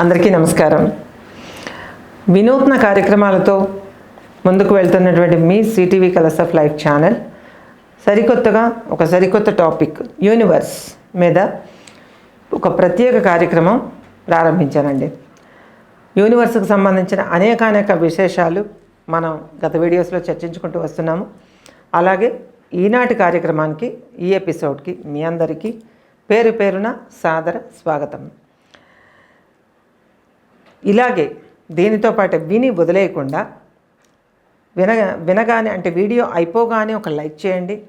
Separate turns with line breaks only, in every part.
అందరికీ నమస్కారం. వినూత్న కార్యక్రమాలతో ముందుకు వెళ్తున్నటువంటి మీ CTV colours of life channel సరికొత్తగా ఒక సరికొత్త టాపిక్ యూనివర్స్ మీద ఒక ప్రత్యేక కార్యక్రమం ప్రారంభించానండి. యూనివర్స్కి సంబంధించిన అనేకానేక విశేషాలు మనం గత వీడియోస్లో చర్చించుకుంటూ వస్తున్నాము. అలాగే ఈనాటి కార్యక్రమానికి ఈ ఎపిసోడ్కి మీ అందరికీ పేరు పేరున సాదర స్వాగతం. ఇలాగే దీనితో పాటు విని వదిలేయకుండా వినగా వినగానే అంటే వీడియో అయిపోగానే ఒక లైక్ చేయండి.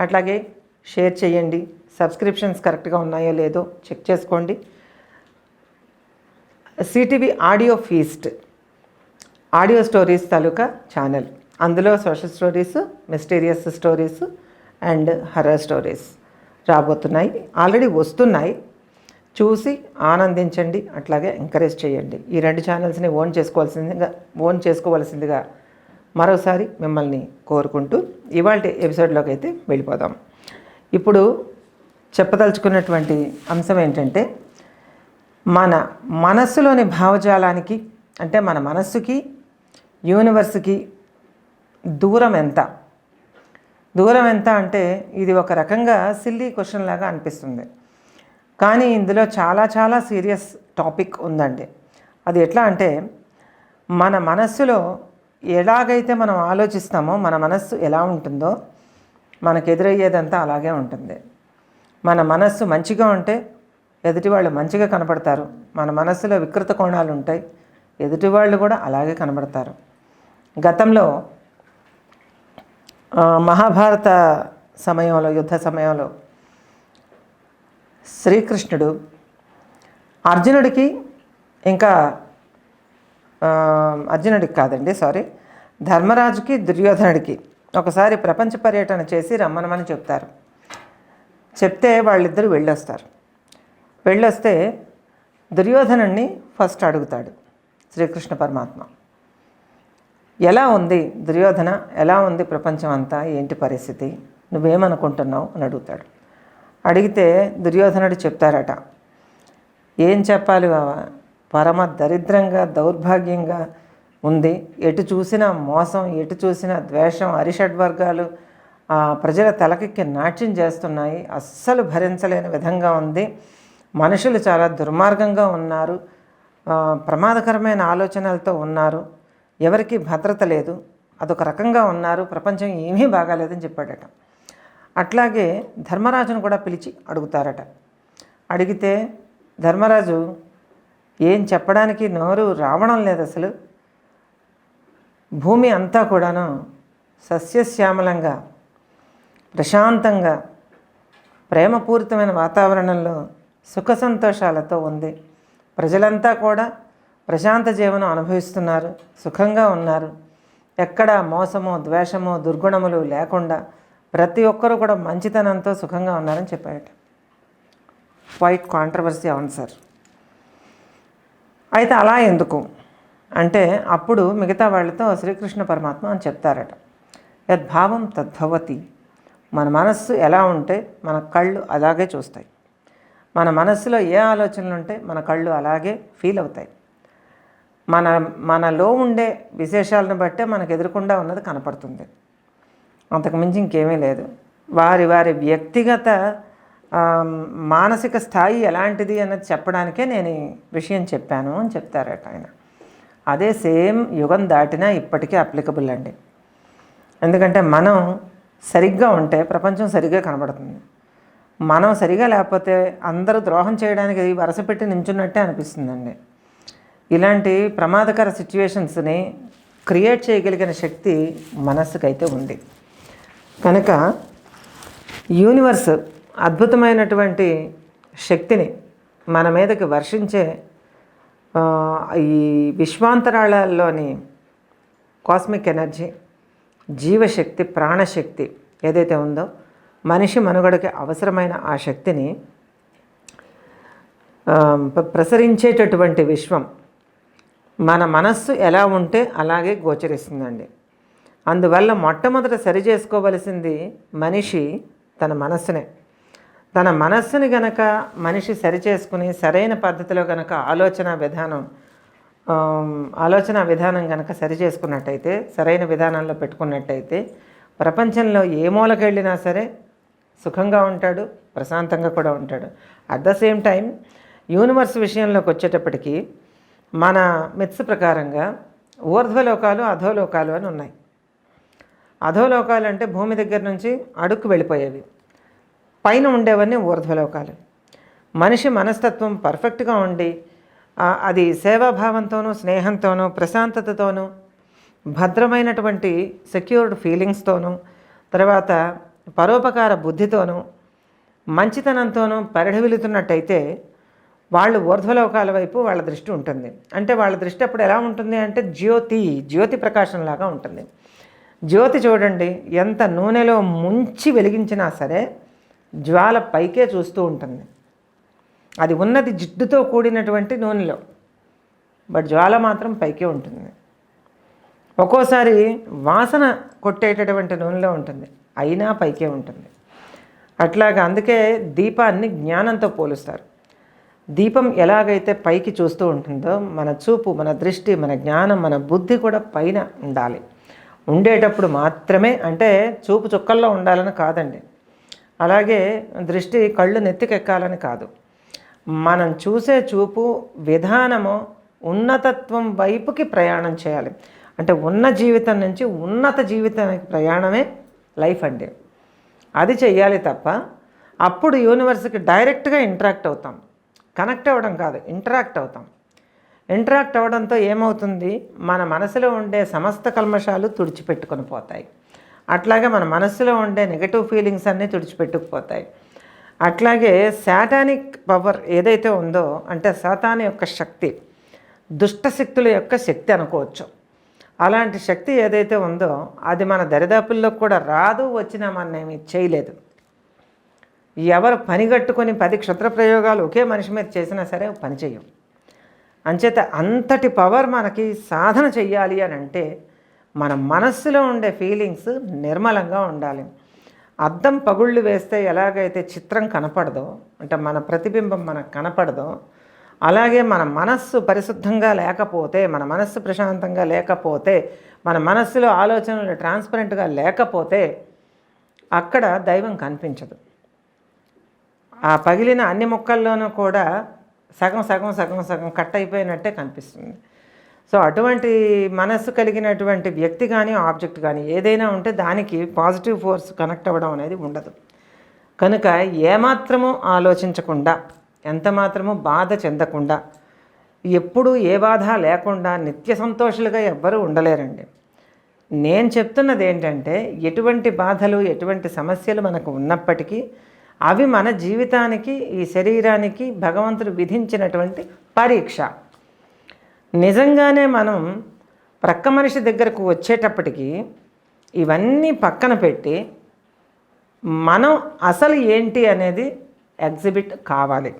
అట్లాగే షేర్ చేయండి. సబ్స్క్రిప్షన్స్ కరెక్ట్గా ఉన్నాయో లేదో చెక్ చేసుకోండి. CTV audio feast audio stories తాలూకా ఛానల్. అందులో social stories mysterious stories and horror stories రాబోతున్నాయి. ఆల్రెడీ వస్తున్నాయి. చూసి ఆనందించండి అట్లాగే ఎంకరేజ్ చేయండి. ఈ రెండు ఛానల్స్ని ఓన్ చేసుకోవాల్సిందిగా ఓన్ చేసుకోవాల్సిందిగా మరోసారి మిమ్మల్ని కోరుకుంటూ ఇవాళ ఎపిసోడ్లోకి అయితే వెళ్ళిపోదాం. ఇప్పుడు చెప్పదలుచుకున్నటువంటి అంశం ఏంటంటే మన మనస్సులోని భావజాలానికి అంటే మన మనస్సుకి యూనివర్స్కి దూరం ఎంత? దూరం ఎంత అంటే ఇది ఒక రకంగా సిల్లీ క్వశ్చన్ లాగా అనిపిస్తుంది. కానీ ఇందులో చాలా చాలా సీరియస్ టాపిక్ ఉందండి. అది ఎట్లా అంటే మన మనస్సులో ఎలాగైతే మనం ఆలోచిస్తామో మన మనస్సు ఎలా ఉంటుందో మనకు ఎదురయ్యేదంతా అలాగే ఉంటుంది. మన మనస్సు మంచిగా ఉంటే ఎదుటి వాళ్ళు మంచిగా కనపడతారు. మన మనస్సులో వికృత కోణాలు ఉంటాయి. ఎదుటి వాళ్ళు కూడా అలాగే కనబడతారు. గతంలో మహాభారత సమయంలో యుద్ధ సమయంలో శ్రీకృష్ణుడు అర్జునుడికి ఇంకా అర్జునుడికి కాదండి సారీ ధర్మరాజుకి దుర్యోధనుడికి ఒకసారి ప్రపంచ పర్యటన చేసి రమ్మనమని చెప్తారు. చెప్తే వాళ్ళిద్దరూ వెళ్ళొస్తారు. వెళ్ళొస్తే దుర్యోధనుణ్ణి ఫస్ట్ అడుగుతాడు శ్రీకృష్ణ పరమాత్మ. ఎలా ఉంది దుర్యోధన? ఎలా ఉంది ప్రపంచం అంతా ఏంటి పరిస్థితి? నువ్వేమనుకుంటున్నావు? అని అడుగుతాడు. అడిగితే దుర్యోధనుడు చెప్తారట ఏం చెప్పాలి బావా? పరమ దరిద్రంగా దౌర్భాగ్యంగా ఉంది. ఎటు చూసినా మోసం ఎటు చూసినా ద్వేషం అరిషడ్వర్గాలు ఆ, ప్రజల తలకెక్కి నాట్యం చేస్తున్నాయి. అస్సలు భరించలేని విధంగా ఉంది. మనుషులు చాలా దుర్మార్గంగా ఉన్నారు. ప్రమాదకరమైన ఆలోచనలతో ఉన్నారు. ఎవరికి భద్రత లేదు. అదొక రకంగా ఉన్నారు. ప్రపంచం ఏమీ బాగాలేదని చెప్పాడట. అట్లాగే ధర్మరాజును కూడా పిలిచి అడుగుతారట. అడిగితే ధర్మరాజు ఏం చెప్పడానికి నోరు రావడం లేదు అసలు. భూమి అంతా కూడాను సస్యశ్యామలంగా ప్రశాంతంగా ప్రేమపూరితమైన వాతావరణంలో సుఖ సంతోషాలతో ఉంది. ప్రజలంతా కూడా ప్రశాంత జీవనం అనుభవిస్తున్నారు సుఖంగా ఉన్నారు. ఎక్కడ మోసమో ద్వేషమో దుర్గుణములు లేకుండా ప్రతి ఒక్కరూ కూడా మంచితనంతో సుఖంగా ఉన్నారని చెప్పారట క్వైట్ కాంట్రవర్సీ అవును సార్. అయితే అలా ఎందుకు? అంటే అప్పుడు మిగతా వాళ్ళతో శ్రీకృష్ణ పరమాత్మ అని చెప్తారట. యద్భావం తద్భవతి. మన మనస్సు ఎలా ఉంటే మన కళ్ళు అలాగే చూస్తాయి. మన మనస్సులో ఏ ఆలోచనలు ఉంటే మన కళ్ళు అలాగే ఫీల్ అవుతాయి. మన మనలో ఉండే విశేషాలను బట్టే మనకు ఎదురకుండా ఉన్నది కనపడుతుంది. అంతకుమించి ఇంకేమీ లేదు. వారి వారి వ్యక్తిగత మానసిక స్థాయి ఎలాంటిది అన్నది చెప్పడానికే నేను ఈ విషయం చెప్పాను అని చెప్తారట ఆయన. అదే సేమ్ యుగం దాటినా ఇప్పటికీ అప్లికబుల్ అండి. ఎందుకంటే మనం సరిగ్గా ఉంటే ప్రపంచం సరిగ్గా కనబడుతుంది. మనం సరిగా లేకపోతే అందరూ ద్రోహం చేయడానికి వరుస పెట్టి నించున్నట్టే అనిపిస్తుందండి. ఇలాంటి ప్రమాదకర సిచ్యువేషన్స్ని క్రియేట్ చేయగలిగిన శక్తి మనస్సుకైతే ఉంది. కనుక యూనివర్స్ అద్భుతమైనటువంటి శక్తిని మన మీదకి వర్షించే ఈ విశ్వాంతరాళాల్లోని కాస్మిక్ ఎనర్జీ జీవశక్తి ప్రాణశక్తి ఏదైతే ఉందో మనిషి మనుగడకి అవసరమైన ఆ శక్తిని ప్రసరించేటటువంటి విశ్వం మన మనస్సు ఎలా ఉంటే అలాగే గోచరిస్తుందండి. అందువల్ల మొట్టమొదట సరి చేసుకోవలసింది మనిషి తన మనస్సునే. తన మనస్సుని గనక మనిషి సరి చేసుకుని సరైన పద్ధతిలో గనక ఆలోచన విధానం ఆలోచన విధానం కనుక సరి చేసుకున్నట్టయితే సరైన విధానంలో పెట్టుకున్నట్టయితే ప్రపంచంలో ఏ మూలకి వెళ్ళినా సరే సుఖంగా ఉంటాడు ప్రశాంతంగా కూడా ఉంటాడు. At the same time universe విషయంలోకి వచ్చేటప్పటికి మన మిత్స్ ప్రకారంగా ఊర్ధ్వలోకాలు అధోలోకాలు అని ఉన్నాయి. అధోలోకాలు అంటే భూమి దగ్గర నుంచి అడుక్కు వెళ్ళిపోయేవి. పైన ఉండేవన్నీ ఊర్ధ్వలోకాలు. మనిషి మనస్తత్వం పర్ఫెక్ట్గా ఉండి అది సేవాభావంతోనూ స్నేహంతోనూ ప్రశాంతతతోనూ భద్రమైనటువంటి సెక్యూర్డ్ ఫీలింగ్స్తోనూ తర్వాత పరోపకార బుద్ధితోనూ మంచితనంతోనూ పరిఢవిలుతున్నట్టయితే వాళ్ళు ఊర్ధ్వలోకాల వైపు వాళ్ళ దృష్టి ఉంటుంది. అంటే వాళ్ళ దృష్టి అప్పుడు ఎలా ఉంటుంది అంటే జ్యోతి జ్యోతి ప్రకాశంలాగా ఉంటుంది. జ్యోతి చూడండి ఎంత నూనెలో ముంచి వెలిగించినా సరే జ్వాల పైకే చూస్తూ ఉంటుంది. అది ఉన్నది జిడ్డుతో కూడినటువంటి నూనెలో బట్ జ్వాల మాత్రం పైకే ఉంటుంది. ఒక్కోసారి వాసన కొట్టేటటువంటి నూనెలో ఉంటుంది అయినా పైకే ఉంటుంది. అట్లాగా అందుకే దీపాన్ని జ్ఞానంతో పోలుస్తారు. దీపం ఎలాగైతే పైకి చూస్తూ ఉంటుందో మన చూపు మన దృష్టి మన జ్ఞానం మన బుద్ధి కూడా పైన ఉండాలి. ఉండేటప్పుడు మాత్రమే అంటే చూపు చుక్కల్లో ఉండాలని కాదండి. అలాగే దృష్టి కళ్ళు నెత్తికెక్కాలని కాదు. మనం చూసే చూపు విధానము ఉన్నతత్వం వైపుకి ప్రయాణం చేయాలి. అంటే ఉన్న జీవితం నుంచి ఉన్నత జీవితానికి ప్రయాణమే లైఫ్ అండి. అది చెయ్యాలి తప్ప అప్పుడు యూనివర్స్కి డైరెక్ట్గా ఇంటరాక్ట్ అవుతాం. కనెక్ట్ అవ్వడం కాదు ఇంటరాక్ట్ అవుతాం. ఇంటరాక్ట్ అవ్వడంతో ఏమవుతుంది? మన మనసులో ఉండే సమస్త కల్మషాలు తుడిచిపెట్టుకొని పోతాయి. అట్లాగే మన మనసులో ఉండే నెగటివ్ ఫీలింగ్స్ అన్నీ తుడిచిపెట్టుకుపోతాయి. అట్లాగే శాటానిక్ పవర్ ఏదైతే ఉందో అంటే శాతాని యొక్క శక్తి దుష్ట శక్తుల యొక్క శక్తి అనుకోవచ్చు. అలాంటి శక్తి ఏదైతే ఉందో అది మన దరిదాపుల్లో కూడా రాదు వచ్చినా మనమేమి చేయలేదు. ఎవరు పనిగట్టుకొని పది క్షుద్ర ప్రయోగాలు ఒకే మనిషి మీద చేసినా సరే పని అంచేత అంతటి పవర్ మనకి సాధన చెయ్యాలి అని అంటే మన మనస్సులో ఉండే ఫీలింగ్స్ నిర్మలంగా ఉండాలి. అద్దం పగుళ్ళు వేస్తే ఎలాగైతే చిత్రం కనపడదో అంటే మన ప్రతిబింబం మనకు కనపడదో అలాగే మన మనస్సు పరిశుద్ధంగా లేకపోతే మన మనస్సు ప్రశాంతంగా లేకపోతే మన మనస్సులో ఆలోచనలు ట్రాన్స్పరెంట్గా లేకపోతే అక్కడ దైవం కనిపించదు. ఆ పగిలిన అన్ని మొక్కల్లోనూ కూడా సగం సగం సగం సగం కట్ అయిపోయినట్టే కనిపిస్తుంది. సో అటువంటి మనస్సు కలిగినటువంటి వ్యక్తి కానీ ఆబ్జెక్ట్ కానీ ఏదైనా ఉంటే దానికి పాజిటివ్ ఫోర్స్ కనెక్ట్ అవ్వడం అనేది ఉండదు. కనుక ఏమాత్రము ఆలోచించకుండా ఎంత మాత్రము బాధ చెందకుండా ఎప్పుడూ ఏ బాధ లేకుండా నిత్య సంతోషులుగా ఎవ్వరూ ఉండలేరండి. నేను చెప్తున్నది ఏంటంటే ఎటువంటి బాధలు ఎటువంటి సమస్యలు మనకు ఉన్నప్పటికీ అవి మన జీవితానికి ఈ శరీరానికి భగవంతుడు విధించినటువంటి పరీక్ష. నిజంగానే మనం ప్రక్క మనిషి దగ్గరకు వచ్చేటప్పటికి ఇవన్నీ పక్కన పెట్టి మనం అసలు ఏంటి అనేది ఎగ్జిబిట్ కావాలి.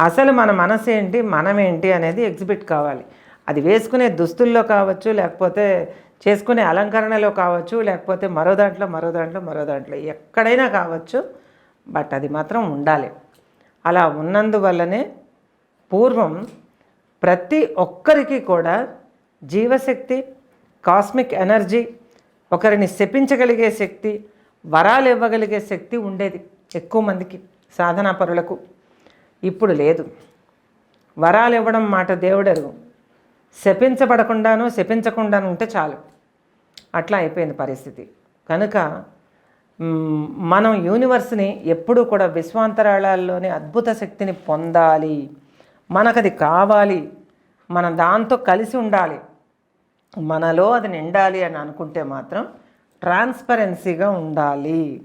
అసలు మన మనసు ఏంటి మనం ఏంటి అనేది ఎగ్జిబిట్ కావాలి. అది వేసుకునే దుస్తుల్లో కావచ్చు లేకపోతే చేసుకునే అలంకరణలో కావచ్చు లేకపోతే మరో దాంట్లో మరో దాంట్లో మరో దాంట్లో ఎక్కడైనా కావచ్చు బట్ అది మాత్రం ఉండాలి. అలా ఉన్నందువల్లనే పూర్వం ప్రతి ఒక్కరికి కూడా జీవశక్తి కాస్మిక్ ఎనర్జీ ఒకరిని శపించగలిగే శక్తి వరాలు ఇవ్వగలిగే శక్తి ఉండేది ఎక్కువ మందికి సాధనాపరులకు ఇప్పుడు లేదు. వరాలు ఇవ్వడం మాట దేవుడరు శపించబడకుండాను శపించకుండాను ఉంటే చాలు. అట్లా అయిపోయింది పరిస్థితి. కనుక మనం యూనివర్స్ని ఎప్పుడూ కూడా విశ్వాంతరాళాల్లోనే అద్భుత శక్తిని పొందాలి. మనకది కావాలి. మనం దాంతో కలిసి ఉండాలి. మనలో అది నిండాలి అని అనుకుంటే మాత్రం ట్రాన్స్పరెన్సీగా ఉండాలి.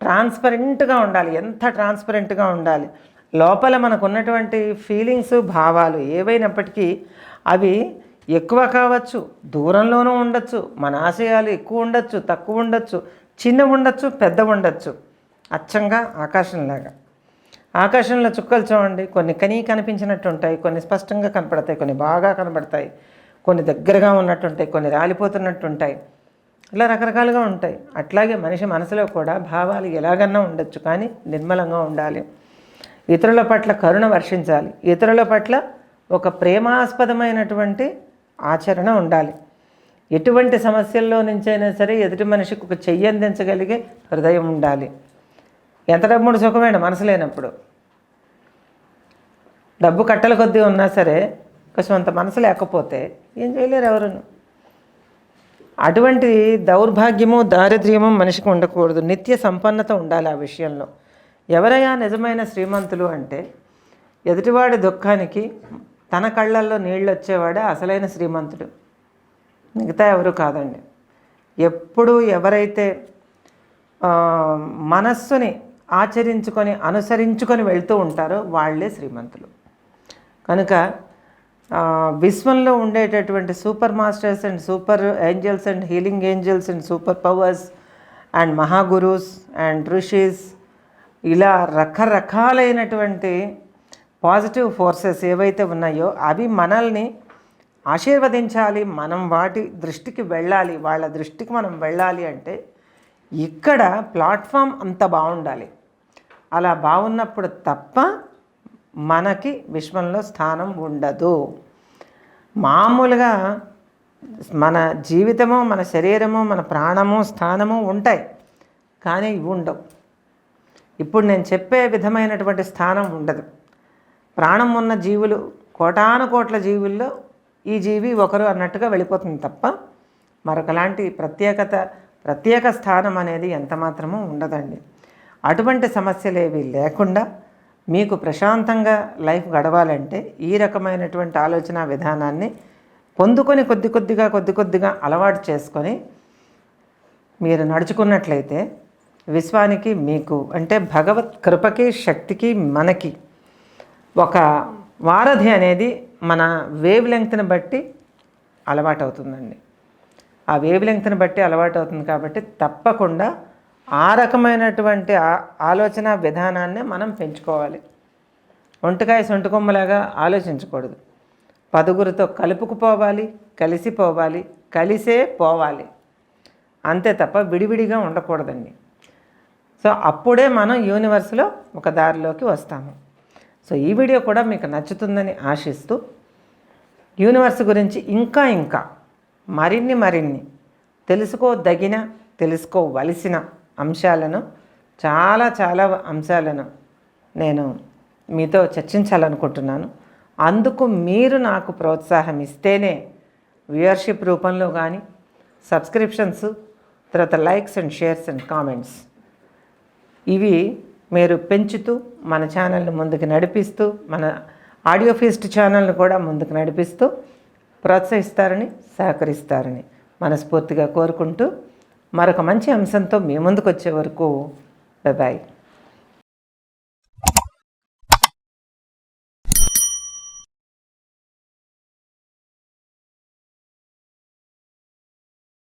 ట్రాన్స్పరెంట్గా ఉండాలి. ఎంత ట్రాన్స్పరెంట్గా ఉండాలి? లోపల మనకు ఉన్నటువంటి ఫీలింగ్స్ భావాలు ఏవైనప్పటికీ అవి ఎక్కువ కావచ్చు దూరంలోనూ ఉండొచ్చు మన ఆశయాలు ఎక్కువ ఉండొచ్చు తక్కువ ఉండొచ్చు చిన్న ఉండొచ్చు పెద్ద ఉండొచ్చు అచ్చంగా ఆకాశంలాగా. ఆకాశంలో చుక్కలు చూడండి. కొన్ని కనీ కనిపించినట్టు ఉంటాయి కొన్ని స్పష్టంగా కనపడతాయి కొన్ని బాగా కనపడతాయి కొన్ని దగ్గరగా ఉన్నట్టు ఉంటాయి కొన్ని రాలిపోతున్నట్టు ఉంటాయి ఇలా రకరకాలుగా ఉంటాయి. అట్లాగే మనిషి మనసులో కూడా భావాలు ఎలాగన్నా ఉండొచ్చు కానీ నిర్మలంగా ఉండాలి. ఇతరుల పట్ల కరుణ వర్షించాలి. ఇతరుల పట్ల ఒక ప్రేమాస్పదమైనటువంటి ఆచరణ ఉండాలి. ఎటువంటి సమస్యల్లో నుంచైనా సరే ఎదుటి మనిషికి ఒక చెయ్యి అందించగలిగే హృదయం ఉండాలి. ఎంత డబ్బు సుఖమైన మనసు లేనప్పుడు. డబ్బు కట్టల కొద్దీ ఉన్నా సరే కొంచెం అంత మనసు లేకపోతే ఏం చేయలేరు ఎవరును. అటువంటి దౌర్భాగ్యము దారిద్ర్యము మనిషికి ఉండకూడదు. నిత్య సంపన్నత ఉండాలి ఆ విషయంలో. ఎవరయ్యా నిజమైన శ్రీమంతులు అంటే ఎదుటివాడి దుఃఖానికి తన కళ్ళల్లో నీళ్ళు వచ్చేవాడే అసలైన శ్రీమంతుడు. మిగతా ఎవరు కాదండి. ఎప్పుడు ఎవరైతే మనస్సుని ఆచరించుకొని అనుసరించుకొని వెళ్తూ ఉంటారో వాళ్ళే శ్రీమంతులు. కనుక విశ్వంలో ఉండేటటువంటి super masters and super angels and healing angels and super powers and మహాగురుస్ and ఋషిస్ ఇలా రకరకాలైనటువంటి పాజిటివ్ ఫోర్సెస్ ఏవైతే ఉన్నాయో అవి మనల్ని ఆశీర్వదించాలి మనం వాటి దృష్టికి వెళ్ళాలి వాళ్ళ దృష్టికి మనం వెళ్ళాలి అంటే ఇక్కడ ప్లాట్ఫామ్ అంత బాగుండాలి. అలా బాగున్నప్పుడు తప్ప మనకి విశ్వంలో స్థానం ఉండదు. మామూలుగా మన జీవితము మన శరీరము మన ప్రాణము స్థానము ఉంటాయి కానీ ఇవి ఉండవు. ఇప్పుడు నేను చెప్పే విధమైనటువంటి స్థానం ఉండదు. ప్రాణం ఉన్న జీవులు కోటాను కోట్ల జీవుల్లో ఈ జీవి ఒకరు అన్నట్టుగా వెళ్ళిపోతుంది తప్ప మరొకలాంటి ప్రత్యేకత ప్రత్యేక స్థానం అనేది ఎంత మాత్రమూ ఉండదండి. అటువంటి సమస్యలు ఏవి లేకుండా మీకు ప్రశాంతంగా లైఫ్ గడవాలంటే ఈ రకమైనటువంటి ఆలోచన విధానాన్ని పొందుకొని కొద్ది కొద్దిగా కొద్ది కొద్దిగా అలవాటు చేసుకొని మీరు నడుచుకున్నట్లయితే విశ్వానికి మీకు అంటే భగవత్ కృపకి శక్తికి మనకి ఒక వారధి అనేది మన వేవ్ లెంగ్త్ని బట్టి అలవాటు అవుతుందండి ఆ వేవ్ లెంగ్త్ని బట్టి అలవాటు అవుతుంది కాబట్టి తప్పకుండా ఆ రకమైనటువంటి ఆ- ఆలోచన విధానాన్ని మనం పెంచుకోవాలి. వంటకాయ సొంటుకొమ్మలాగా ఆలోచించకూడదు. పదుగురితో కలుపుకుపోవాలి కలిసిపోవాలి కలిసే పోవాలి. అంతే తప్ప విడివిడిగా ఉండకూడదండి. సో అప్పుడే మనం యూనివర్స్లో ఒక దారిలోకి వస్తాము. సో ఈ వీడియో కూడా మీకు నచ్చుతుందని ఆశిస్తూ యూనివర్స్ గురించి ఇంకా ఇంకా మరిన్ని మరిన్ని తెలుసుకోదగిన తెలుసుకోవలసిన అంశాలను చాలా చాలా అంశాలను నేను మీతో చర్చించాలనుకుంటున్నాను. అందుకు మీరు నాకు ప్రోత్సాహం ఇస్తేనే వ్యూయర్షిప్ రూపంలో కానీ సబ్స్క్రిప్షన్స్ తర్వాత likes and shares and comments. ఇవి మీరు పెంచుతూ మన ఛానల్ని ముందుకు నడిపిస్తూ మన ఆడియో ఫీస్ట్ ఛానల్ని కూడా ముందుకు నడిపిస్తూ ప్రోత్సహిస్తారని సహకరిస్తారని మనస్ఫూర్తిగా కోరుకుంటూ మరొక మంచి అంశంతో మీ ముందుకు వచ్చే వరకు బాయ్